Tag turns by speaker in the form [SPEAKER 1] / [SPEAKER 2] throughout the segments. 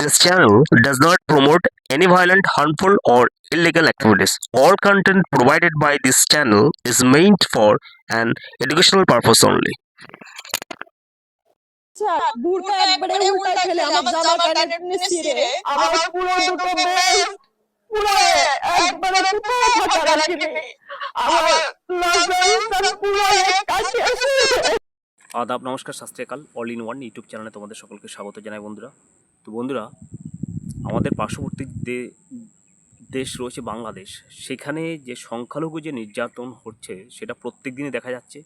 [SPEAKER 1] This channel does not promote any violent, harmful, or illegal activities. All content provided by this channel is meant for an educational purpose only.
[SPEAKER 2] আচ্ছা বুড়কা একবারে উল্টা ফেলে আমার জামা কানে ছিঁড়ে আমার পুরো দুটো বেল পুরো একবারে পুরো ফাটা রাখিনি আমার লজ্জা পুরো কাছে
[SPEAKER 3] আদাব নমস্কার শাস্ত্রীয়কাল অল ইন ওয়ান ইউটিউব চ্যানেলে তোমাদের সকলকে স্বাগত জানাই বন্ধুরা তো বন্ধুরা, আমাদের পার্শ্ববর্তী দেশ রয়েছে বাংলাদেশ। সেখানে যে সংখ্যালঘু যে নির্যাতন হচ্ছে, সেটা প্রত্যেক দিনই দেখা যাচ্ছে।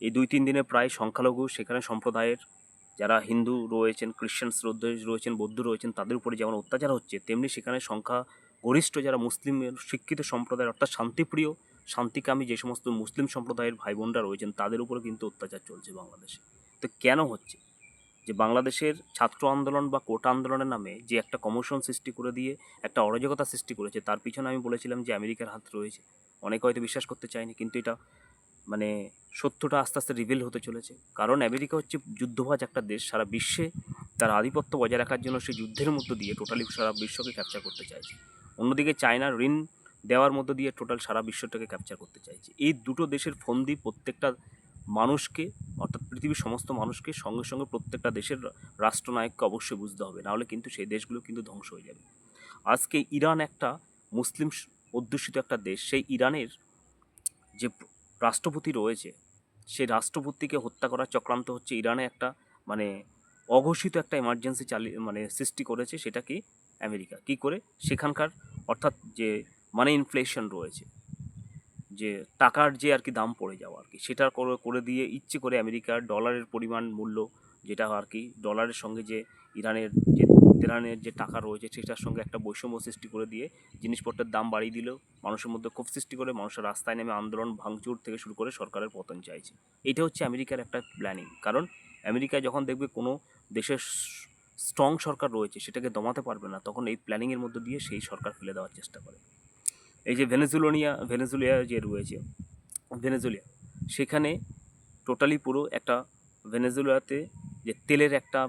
[SPEAKER 3] এই দুই তিন দিনে প্রায় সংখ্যালঘু সেখানে সম্প্রদায়ের যারা হিন্দু রয়েছেন খ্রিশ্চান রয়েছেন, বৌদ্ধ রয়েছেন, তাদের উপরে যেমন অত্যাচার হচ্ছে, তেমনি সেখানে সংখ্যা গরিষ্ঠ যারা মুসলিম শিক্ষিত সম্প্রদায়ের, অর্থাৎ শান্তিপ্রিয়, শান্তিকামী যে সমস্ত মুসলিম সম্প্রদায়ের ভাই বোনরা রয়েছেন, তাদের উপরে কিন্তু অত্যাচার চলছে বাংলাদেশে। তো কেন হচ্ছে? যে বাংলাদেশের ছাত্র আন্দোলন বা কোটা আন্দোলনের নামে যে একটা কমিশন সৃষ্টি করে দিয়ে একটা অরাজকতা সৃষ্টি করেছে, তার পিছনে আমি বলেছিলাম যে আমেরিকার হাত রয়েছে। অনেকে হয়তো বিশ্বাস করতে চায়নি, কিন্তু এটা মানে সত্যটা আস্তে আস্তে রিভিল হতে চলেছে। কারণ আমেরিকা হচ্ছে যুদ্ধভাজ একটা দেশ, সারা বিশ্বে তার আধিপত্য বজায় রাখার জন্য সে যুদ্ধের মধ্য দিয়ে টোটালি সারা বিশ্বকে ক্যাপচার করতে চাইছে। অন্যদিকে চায়না ঋণ দেওয়ার মধ্য দিয়ে টোটাল সারা বিশ্বটাকে ক্যাপচার করতে চাইছে। এই দুটো দেশের ফন্দি প্রত্যেকটা মানুষকে, অর্থাৎ পৃথিবীর সমস্ত মানুষকে সঙ্গে সঙ্গে প্রত্যেকটা দেশের রাষ্ট্রনায়ককে অবশ্যই বুঝতে হবে। নাহলে কিন্তু সেই দেশগুলো কিন্তু ধ্বংস হয়ে যাবে। আজকে ইরান একটা মুসলিম অধ্যুষিত একটা দেশ। সেই ইরানের যে রাষ্ট্রপতি রয়েছে, সেই রাষ্ট্রপতিকে হত্যা করার চক্রান্ত হচ্ছে ইরানে একটা মানে অঘোষিত একটা এমার্জেন্সি চালিয়ে মানে সৃষ্টি করেছে সেটা কি? আমেরিকা। কি করে? সেখানকার অর্থাৎ যে মানে ইনফ্লেশন রয়েছে। যে টাকার যে আর কি দাম পড়ে যাওয়া আর কি, সেটা করে করে দিয়ে ইচ্ছে করে আমেরিকার ডলারের পরিমাণ মূল্য যেটা আর কি, ডলারের সঙ্গে যে ইরানের যে, তেহরানের যে টাকা রয়েছে সেটার সঙ্গে একটা বৈষম্য সৃষ্টি করে দিয়ে জিনিসপত্রের দাম বাড়িয়ে দিল মানুষের মধ্যে ক্ষোভ সৃষ্টি করে, মানুষের রাস্তায় নেমে আন্দোলন ভাঙচুর থেকে শুরু করে সরকারের পতন চাইছে। এটা হচ্ছে আমেরিকার একটা প্ল্যানিং কারণ আমেরিকায় যখন দেখবে কোনো দেশের স্ট্রং সরকার রয়েছে, সেটাকে দমাতে পারবে না, তখন এই প্ল্যানিংয়ের মধ্যে দিয়ে সেই সরকার ফেলে দেওয়ার চেষ্টা করে। এই যে ভেনেজুলোনিয়া ভেনেজুলিয়া যে রয়েছে ভেনেজুলিয়া সেখানে টোটালি পুরো একটা ভেনেজুলাতে যে তেলের একটা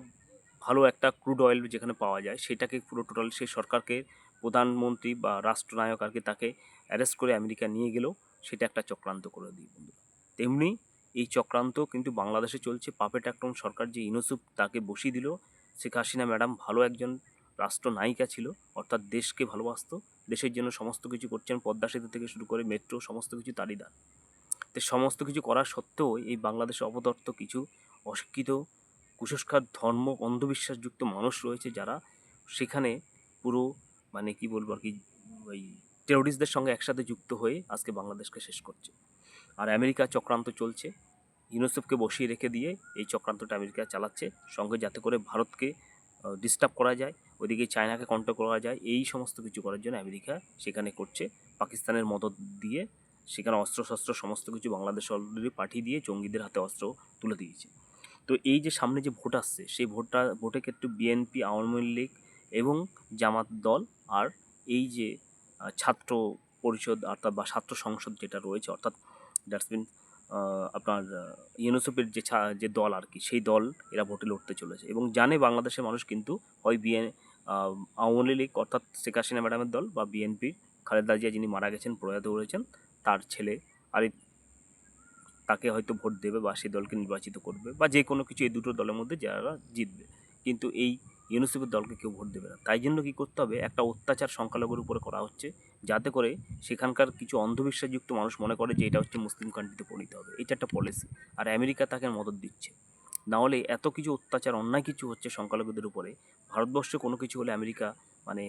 [SPEAKER 3] ভালো একটা ক্রুড অয়েল যেখানে পাওয়া যায়, সেটাকে পুরো টোটাল সেই সরকারকে, প্রধানমন্ত্রী বা রাষ্ট্রনায়ক আর কি তাকে অ্যারেস্ট করে আমেরিকা নিয়ে গেলেও সেটা একটা চক্রান্ত করে দিই বন্ধু তেমনি এই চক্রান্ত কিন্তু বাংলাদেশে চলছে, পাপেট একদম সরকার যে ইউনুসুফ তাকে বসিয়ে দিল, শেখ হাসিনা ম্যাডাম ভালো একজন রাষ্ট্রনায়িকা ছিল, অর্থাৎ দেশকে ভালোবাসতো দেশের জন্য সমস্ত কিছু করছেন, পদ্মা সেতু থেকে শুরু করে মেট্রো, সমস্ত কিছু তারই দান। তো সমস্ত কিছু করার সত্ত্বেও এই বাংলাদেশে অপদর্থ কিছু অশিক্ষিত, কুসংস্কার, ধর্ম, অন্ধবিশ্বাসযুক্ত মানুষ রয়েছে যারা সেখানে পুরো মানে কি বলব আর কি, ওই টেরোরিস্টদের সঙ্গে একসাথে যুক্ত হয়ে আজকে বাংলাদেশকে শেষ করছে। আর আমেরিকা চক্রান্ত চলছে। ইউনুসেফকে বসিয়ে রেখে দিয়ে এই চক্রান্তটা আমেরিকা চালাচ্ছে। সঙ্গে যাতে করে ভারতকে ডিস্টার্ব করা যায়, ওইদিকে চায়নাকে কন্ট্রোল করা যায়, এই সমস্ত কিছু করার জন্য আমেরিকা সেখানে করছে। পাকিস্তানের মদত দিয়ে সেখানে অস্ত্রশস্ত্র সমস্ত কিছু বাংলাদেশ অলরেডি পাঠিয়ে দিয়ে জঙ্গিদের হাতে অস্ত্র তুলে দিয়েছে। তো এই যে সামনে যে ভোট আসছে, সেই ভোটটা, ভোটে ক্ষেত্রে বিএনপি, আওয়ামী লীগ এবং জামাত দল আর এই যে ছাত্র পরিষদ অর্থাৎ বা ছাত্র সংসদ যেটা রয়েছে, অর্থাৎ ডাস্টবিন আপনার ইউনুসেফের যে ছা- যে দল আর কি, সেই দল এরা ভোটে লড়তে চলেছে এবং জানে বাংলাদেশের মানুষ কিন্তু হয় বিএন আওয়ামী লীগ অর্থাৎ শেখ হাসিনা ম্যাডামের দল বা বিএনপি খালেদা জিয়া যিনি মারা গেছেন, প্রয়াত হয়েছেন, তার ছেলে আর তাকে হয়তো ভোট দেবে বা সেই দলকে নির্বাচিত করবে বা যে কোনো কিছু এই দুটো দলের মধ্যে যারা জিতবে। কিন্তু এই ইউনিসেফের দলকে কেউ ভোট দেবে না। তাই জন্য কী করতে হবে? একটা অত্যাচার সংখ্যালঘুর উপরে করা হচ্ছে, যাতে করে সেখানকার কিছু অন্ধবিশ্বাসযুক্ত মানুষ মনে করে যে এটা হচ্ছে মুসলিম কান্ট্রিতে পরিণত হবে। এটা একটা পলিসি আর আমেরিকা তাকে মদত দিচ্ছে। নাহলে এত কিছু অত্যাচার, অন্যায় কিছু হচ্ছে সংখ্যালঘুদের উপরে। ভারতবর্ষে কোনো কিছু হলে আমেরিকা মানে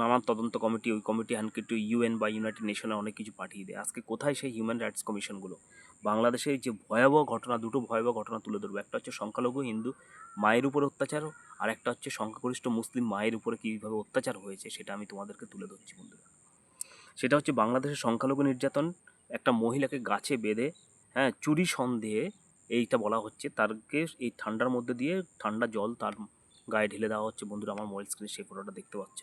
[SPEAKER 3] নানান তদন্ত কমিটি, ওই কমিটি হ্যানকিটু ইউএন বা ইউনাইটেড নেশনে অনেক কিছু পাঠিয়ে দেয়। আজকে কোথায় সেই হিউম্যান রাইটস কমিশনগুলো বাংলাদেশে যে ভয়াবহ ঘটনা, দুটো ভয়াবহ ঘটনা তুলে ধরবো। একটা হচ্ছে সংখ্যালঘু হিন্দু মায়ের উপর অত্যাচার আর একটা হচ্ছে সংখ্যাগরিষ্ঠ মুসলিম মায়ের উপরে কীভাবে অত্যাচার হয়েছে সেটা আমি তোমাদেরকে তুলে ধরছি বন্ধুরা। সেটা হচ্ছে বাংলাদেশের সংখ্যালঘু নির্যাতন, একটা মহিলাকে গাছে বেঁধে হ্যাঁ চুরি সন্দেহে এইটা বলা হচ্ছে, তারকে এই ঠান্ডার মধ্যে দিয়ে ঠান্ডা জল তার গায়ে ঢেলে দেওয়া হচ্ছে। বন্ধুরা, আমার মোবাইল স্ক্রিনে সেই ফটোটা দেখতে পাচ্ছ।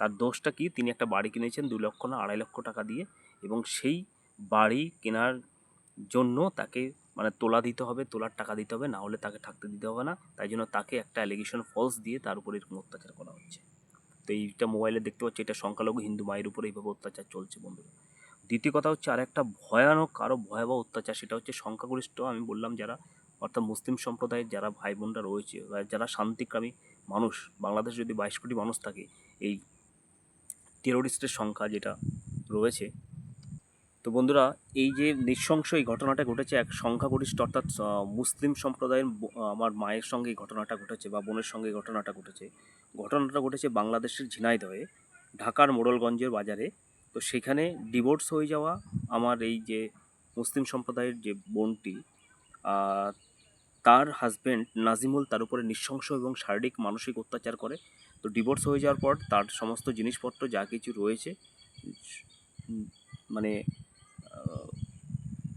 [SPEAKER 3] তার দোষটা কি? তিনি একটা বাড়ি কিনেছেন দু লক্ষ না আড়াই লক্ষ টাকা দিয়ে এবং সেই বাড়ি কেনার জন্য তাকে মানে তোলা দিতে হবে, তোলার টাকা দিতে হবে, না হলে তাকে থাকতে দিতে হবে না। তাই জন্য তাকে একটা অ্যালিগেশন ফলস দিয়ে তার উপরে এরকম অত্যাচার করা হচ্ছে। তো এইটা মোবাইলে দেখতে পাচ্ছি, এটা সংখ্যালঘু হিন্দু মায়ের উপরে এইভাবে অত্যাচার চলছে বন্ধুরা। দ্বিতীয় কথা হচ্ছে আর একটা ভয়ানক আরও ভয়াবহ অত্যাচার, সেটা হচ্ছে সংখ্যাগরিষ্ঠ, আমি বললাম যারা, অর্থাৎ মুসলিম সম্প্রদায়ের যারা ভাই বোনরা রয়েছে যারা শান্তিকামী মানুষ, বাংলাদেশ যদি বাইশ কোটি মানুষ থাকে, এই টেরোরিস্টের সংখ্যা যেটা রয়েছে। তো বন্ধুরা, এই যে নৃশংস এই ঘটনাটা ঘটেছে, এক সংখ্যাগরিষ্ঠ অর্থাৎ মুসলিম সম্প্রদায়ের আমার মায়ের সঙ্গে এই ঘটনাটা ঘটেছে বা বোনের সঙ্গে এই ঘটনাটা ঘটেছে। ঘটনাটা ঘটেছে বাংলাদেশের ঝিনাইদহে, ঢাকার মোড়লগঞ্জের বাজারে। তো সেখানে ডিভোর্স হয়ে যাওয়া আমার এই যে মুসলিম সম্প্রদায়ের যে বোনটি তার হাজব্যান্ড নাজিমুল তার উপরে নৃশংস এবং শারীরিক মানসিক অত্যাচার করে। তো ডিভোর্স হয়ে যাওয়ার পর তার সমস্ত জিনিসপত্র যা কিছু রয়েছে মানে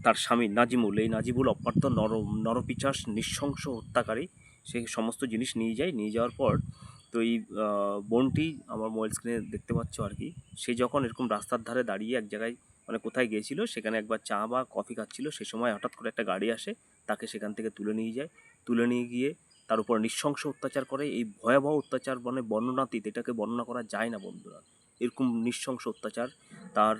[SPEAKER 3] তার স্বামী নাজিমুল, এই নাজিমুল অপার্থ নর, নরপিচাস নৃশংস হত্যাকারী, সে সমস্ত জিনিস নিয়ে যায়, নিয়ে যাওয়ার পর তো এই বোনটি আমার মোবাইল স্ক্রিনে দেখতে পাচ্ছ আর কি, সে যখন এরকম রাস্তার ধারে দাঁড়িয়ে এক জায়গায় মানে কোথায় গিয়েছিল, সেখানে একবার চা বা কফি খাচ্ছিল, সে সময় হঠাৎ করে একটা গাড়ি আসে, তাকে সেখান থেকে তুলে নিয়ে যায়, তুলে নিয়ে গিয়ে তার উপর নৃশংস অত্যাচার করে। এই ভয়াবহ অত্যাচার মানে বর্ণনাতীত, এটাকে বর্ণনা করা যায় না বন্ধুরা। এরকম নৃশংস অত্যাচার, তার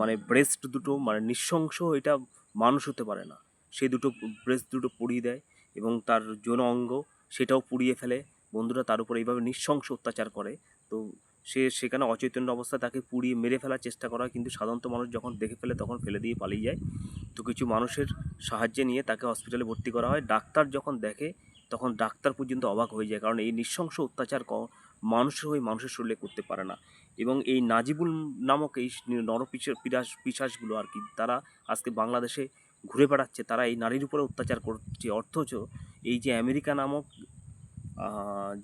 [SPEAKER 3] মানে ব্রেস্ট দুটো মানে নৃশংস এটা মানুষ হতে পারে না। সেই দুটো ব্রেস্ট দুটো পুড়িয়ে দেয় এবং তার যৌন অঙ্গ সেটাও পুড়িয়ে ফেলে। বন্ধুরা, তার উপর এইভাবে নৃশংস অত্যাচার করে। তো সে সেখানে অচৈতন্য অবস্থায় তাকে পুড়িয়ে মেরে ফেলার চেষ্টা করা কিন্তু সাধারণত মানুষ যখন দেখে ফেলে, তখন ফেলে দিয়ে পালিয়ে যায়। তো কিছু মানুষের সাহায্যে নিয়ে তাকে হসপিটালে ভর্তি করা হয়। ডাক্তার যখন দেখে তখন ডাক্তার পর্যন্ত অবাক হয়ে যায়, কারণ এই নৃশংস অত্যাচার মানুষের হয়ে মানুষের শরীরে করতে পারে না। এবং এই নাজিবুল নামক এই নরপিচাস পিরাস পিসাসগুলো আর কি, তারা আজকে বাংলাদেশে ঘুরে বেড়াচ্ছে। তারা এই নারীর উপরে অত্যাচার করছে। অথচ এই যে আমেরিকা নামক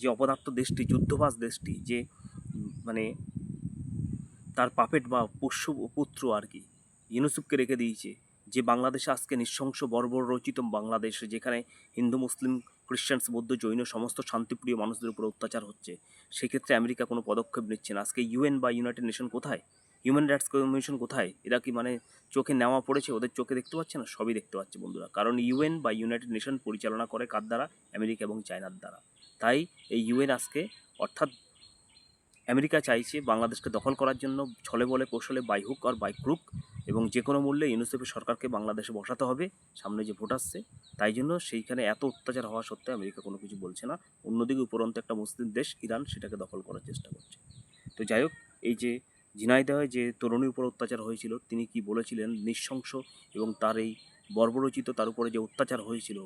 [SPEAKER 3] যে অপদার্থ দেশটি, যুদ্ধবাজ দেশটি, যে মানে তার পাপেট বা পোষ্য পুত্র আর কি, ইউনুসুফকে রেখে দিয়েছে। যে বাংলাদেশে আজকে নৃশংস, বর্বর রচিত বাংলাদেশ, যেখানে হিন্দু, মুসলিম খ্রিস্টানস বৌদ্ধ, জৈন সমস্ত শান্তিপ্রিয় মানুষদের উপর অত্যাচার হচ্ছে, সেক্ষেত্রে আমেরিকা কোনো পদক্ষেপ নিচ্ছে না। আজকে ইউএন বা ইউনাইটেড নেশন কোথায়? হিউম্যান রাইটস কমিশন কোথায়? এরা কি মানে চোখে নেওয়া পড়েছে? ওদের চোখে দেখতে পাচ্ছে না? সবই দেখতে পাচ্ছে বন্ধুরা। কারণ ইউএন বা ইউনাইটেড নেশন পরিচালনা করে কার দ্বারা? আমেরিকা এবং চায়নার দ্বারা। তাই এই ইউএন আজকে অর্থাৎ আমেরিকা চাইছে বাংলাদেশকে দখল করার জন্য ছলে বলে কৌশলে বাই হুক আর বাই ক্রুক এবং যে কোনো মূল্যে ইউনিসেফের সরকারকে বাংলাদেশে বসাতে হবে। সামনে যে ভোট আসছে, তাই জন্য সেইখানে এত অত্যাচার হওয়া সত্ত্বেও আমেরিকা কোনো কিছু বলছে না। অন্যদিকে উপরন্ত একটা মুসলিম দেশ, ইরান, সেটাকে দখল করার চেষ্টা করছে। তো যাই হোক, এই যে ঝিনাইদহে যে তরুণীর উপর অত্যাচার হয়েছিল, তিনি কি বলেছিলেন? নৃশংস এবং তার এই বর্বরচিত, তার উপরে যে অত্যাচার হয়েছিল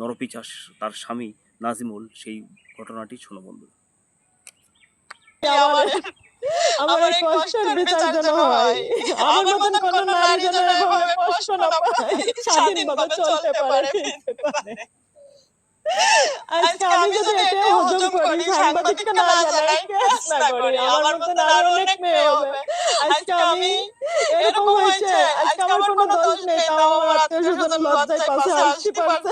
[SPEAKER 3] নরপিচাস তার স্বামী নাজিমুল, সেই ঘটনাটি শোনো বন্ধু
[SPEAKER 2] আমার এই কষ্টের বিচার যেন হয়। আমার মতন কোন নারী যেন এভাবে কষ্ট না পায়। স্বাধীনভাবে চলতে পারে। আজকে আমি যদি এটা হজম করি সাংবাদিককে না জানাই না করি? আমার মতন আরও অনেক মেয়ে হবে। আজকে আমি এরকম হয়েছে। আজকে আমার কোনো দোষ নেই। তাও আমার আত্মীয় স্বজন লজ্জায় পাশে আসতে পারছে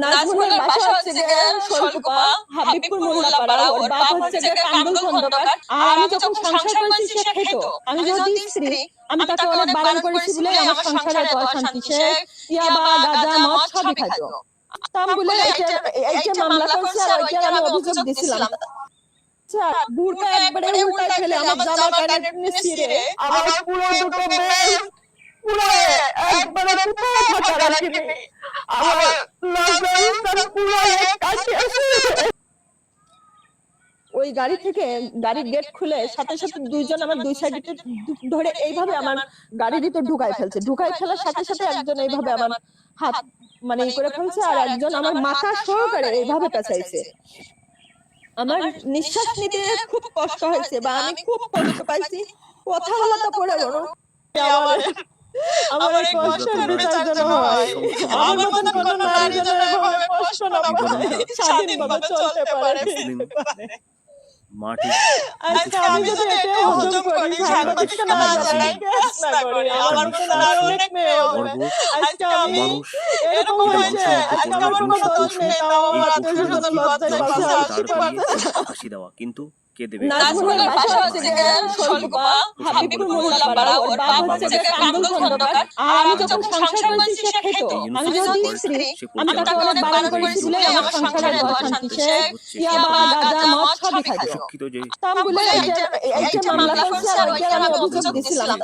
[SPEAKER 2] নাজমুলের বাসা হচ্ছে গিয়ে শৈলকুপা হাবিবপুর মোল্লাপাড়া ওর বাপ হচ্ছে গিয়ে কান্দুল খন্দকার আর আমি যখন সংসার করেছি সে খেত। আমি যদি স্ত্রী আমি তাকে অনেক বারণ করেছি বলে আমার সংসারে এত অশান্তি সে ইয়াবা গাঁজা মদ সবই খাইতো। তাম বলে এইটা মামলা করছে আর ওইটা আমি অভিযোগ দিছিলাম। আচ্ছা বুড়কা একবারে উল্টা ফেলে আমার জামা প্যান্ট ছিঁড়ে আমার পুরো দুটো বেল পুরো একবারে কোথাও ফাঁকা রাখিনি আমার কাছে ওই গাড়ি থেকে গাড়ির গেট খুলে সাথে সাথে দুইজন আমার দুই সাইডে ধরে এইভাবে আমার গাড়ির ভিতর ঢুকাই ফেলছে। ঢুকাই ফেলার সাথে সাথে একজন এইভাবে আমার হাত মানে করে ফেলছে আর একজন আমার মাথা সহকারে এইভাবে পেঁচাইছে। আমার নিঃশ্বাস নিতে খুব কষ্ট হয়েছে বা আমি খুব কষ্ট পাইছি। কথা বলা তো পড়ে বলো আমার এই যেন হয়। আমার মতন কোন নারী যেন এভাবে কষ্ট না পায় স্বাধীনভাবে চলতে পারে।
[SPEAKER 3] মাটি
[SPEAKER 2] আজকে আমি যদি এটা হজম করি না জানাই না করি। আমার মতন আরও অনেক মেয়ে হবে। আজকে আমি এরকম হয়েছে আজকে আমার কোনো দোষ নেই তাও আমার আত্মীয় স্বজন লজ্জায় পাশে
[SPEAKER 3] দেওয়া। কিন্তু কে দেবে?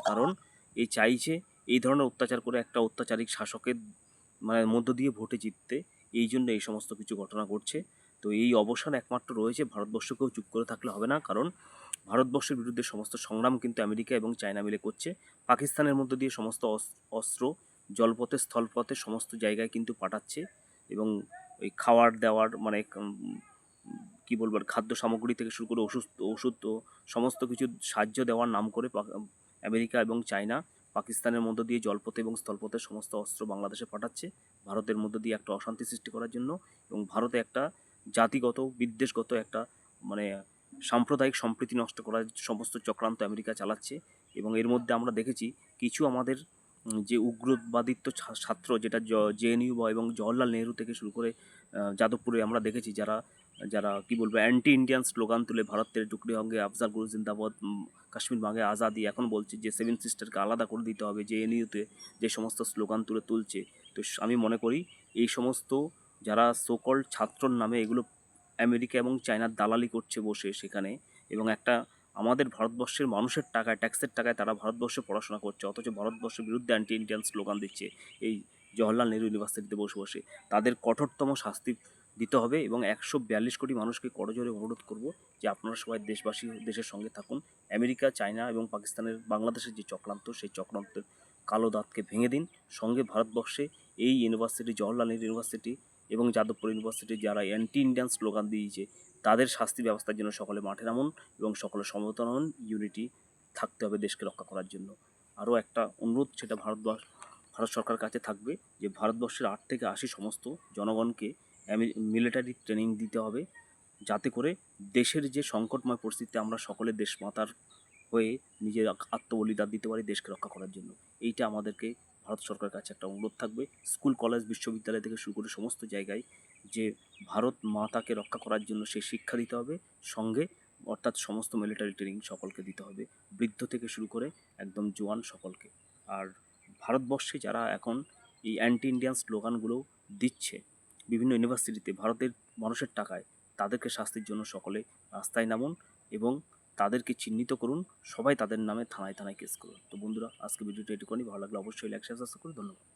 [SPEAKER 3] কারণ এই চাইছে এই ধরনের অত্যাচার করে একটা অত্যাচারিক শাসকের মানে মধ্য দিয়ে ভোটে জিততে এই জন্য এই সমস্ত কিছু ঘটনা ঘটছে তো এই অবসান একমাত্র রয়েছে ভারতবর্ষকেও চুপ করে থাকলে হবে না, কারণ ভারতবর্ষের বিরুদ্ধে সমস্ত সংগ্রাম কিন্তু আমেরিকা এবং চায়না মিলে করছে। পাকিস্তানের মধ্য দিয়ে সমস্ত অস- অস্ত্র, জলপথে, স্থলপথে সমস্ত জায়গায় কিন্তু পাঠাচ্ছে এবং ওই খাওয়ার দেওয়ার মানে কি বলব খাদ্য সামগ্রী থেকে শুরু করে ওষুধ ওষুধ সমস্ত কিছু সাহায্য দেওয়ার নাম করে আমেরিকা এবং চায়না পাকিস্তানের মধ্য দিয়ে জলপথে এবং স্থলপথে সমস্ত অস্ত্র বাংলাদেশে পাঠাচ্ছে। ভারতের মধ্য দিয়ে একটা অশান্তি সৃষ্টি করার জন্য এবং ভারতে একটা জাতিগত, বিদ্বেষগত একটা মানে সাম্প্রদায়িক সম্প্রীতি নষ্ট করার সমস্ত চক্রান্ত আমেরিকা চালাচ্ছে এবং এর মধ্যে আমরা দেখেছি কিছু আমাদের যে উগ্রবাদিত্ব ছাত্র যেটা জেএনইউ বা এবং জওহরলাল নেহরু থেকে শুরু করে যাদবপুরে আমরা দেখেছি যারা যারা কি বলব অ্যান্টি ইন্ডিয়ান স্লোগান তুলে ভারতের টুকরি অঙ্গে আফজাল গুরু জিন্দাবাদ কাশ্মীর ভাঙে আজাদি এখন বলছে যে সেভেন সিস্টারকে আলাদা করে দিতে হবে যে এনইউতে যে সমস্ত স্লোগান তুলে তুলছে। তো আমি মনে করি এই সমস্ত যারা সোকল ছাত্রর নামে এগুলো আমেরিকা এবং চায়নার দালালি করছে বসে সেখানে এবং একটা আমাদের ভারতবর্ষের মানুষের টাকায় ট্যাক্সের টাকায় তারা ভারতবর্ষে পড়াশোনা করছে। অথচ ভারতবর্ষের বিরুদ্ধে অ্যান্টি ইন্ডিয়ান স্লোগান দিচ্ছে এই জওহরলাল নেহরু ইউনিভার্সিটিতে বসে বসে। তাদের কঠোরতম শাস্তি দিতে হবে এবং একশো বিয়াল্লিশ কোটি মানুষকে করজোরে অনুরোধ করব যে আপনারা সবাই দেশবাসী, দেশের সঙ্গে থাকুন। আমেরিকা, চায়না এবং পাকিস্তানের, বাংলাদেশের যে চক্রান্ত, সেই চক্রান্তের কালো দাঁতকে ভেঙে দিন। সঙ্গে ভারতবর্ষে এই ইউনিভার্সিটি জওহরলাল নেহরু ইউনিভার্সিটি এবং যাদবপুর ইউনিভার্সিটি যারা অ্যান্টি ইন্ডিয়ান স্লোগান দিয়েছে, তাদের শাস্তি ব্যবস্থার জন্য সকলে মাঠে নামুন এবং সকলে সমবেতন হন। ইউনিটি থাকতে হবে দেশকে রক্ষা করার জন্য। আরও একটা অনুরোধ, সেটা ভারতবর্ষ ভারত সরকার কাছে থাকবে যে, ভারতবর্ষের আট থেকে আশি সমস্ত জনগণকে মিলিটারি ট্রেনিং দিতে হবে, যাতে করে দেশের যে সংকটময় পরিস্থিতিতে আমরা সকলে দেশমাতার হয়ে নিজের আত্মবলিদান দিতে পারি, দেশকে রক্ষা করার জন্য। এইটা আমাদেরকে ভারত সরকারের কাছে একটা অনুরোধ থাকবে। স্কুল, কলেজ, বিশ্ববিদ্যালয় থেকে শুরু করে সমস্ত জায়গায় যে ভারত মাতাকে রক্ষা করার জন্য সে শিক্ষা দিতে হবে, সঙ্গে অর্থাৎ সমস্ত মিলিটারি ট্রেনিং সকলকে দিতে হবে, বৃদ্ধ থেকে শুরু করে একদম জোয়ান সকলকে। আর ভারতবর্ষে যারা এখন এই অ্যান্টি ইন্ডিয়ান স্লোগানগুলো দিচ্ছে, বিভিন্ন ইউনিভার্সিটিতে ভারতের মানুষের টাকায়, তাদেরকে শাস্তির জন্য সকলে রাস্তায় নামুন এবং তাদেরকে চিহ্নিত করুন। সবাই তাদের নামে থানায় থানায় কেস করুন। তো বন্ধুরা, আজকে ভিডিওটা এটুকুনি। ভালো লাগলে অবশ্যই লাইক শেয়ার সাবস্ক্রাইব করুন। ধন্যবাদ।